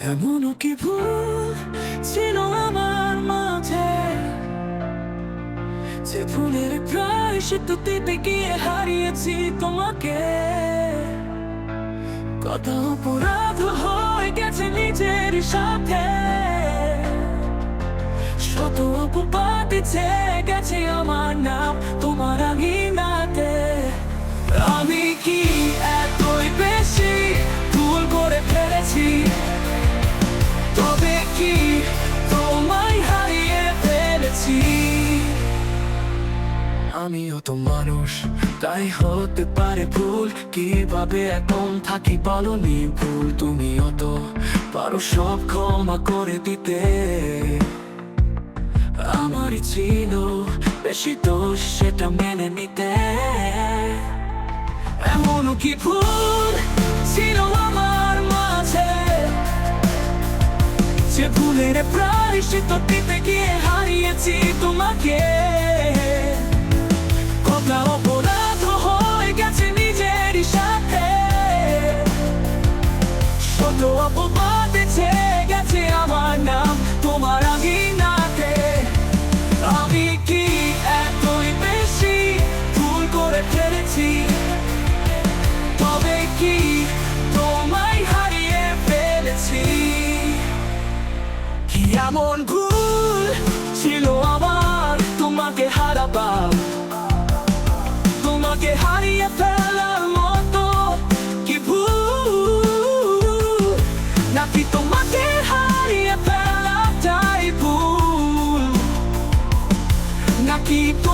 এমনও কি ভুল ছিল আমার মাঝে? যে ভুলের প্রায় সিদ্ধতিতে গিয়ে হারিয়েছি তোমাকে। কত অপরাধ হয়ে গেছে নিজের সাথে। শত অপবাদ গেছে আমার নাম, তোমার আঙিনাতে আমিও তো মানুষ। তাই হতে পারে ভুল, কীভাবে এখন থাকি বলনি ভুল তুমিও তো পারো সব ক্ষমা করে দিতে। আমারই ছিল বেশি দোষ, সেটা মেনে নিতে। এমনও কি ভুল ছিল আমার মাঝে? যে ভুলের প্রায়শ্চিত দিতে গিয়ে হারিয়েছি তোমাকে। অপবাদ গেছে আমার নাম। তোমার আঙিনাতে আমি কি এতই ভুল করে ফেলেছি? তবে কি তোমায় হারিয়ে এমন ভুল ছিল আমার? তোমাকে হারাবার হারিয়ে ফেলাটাই ভুল নাকি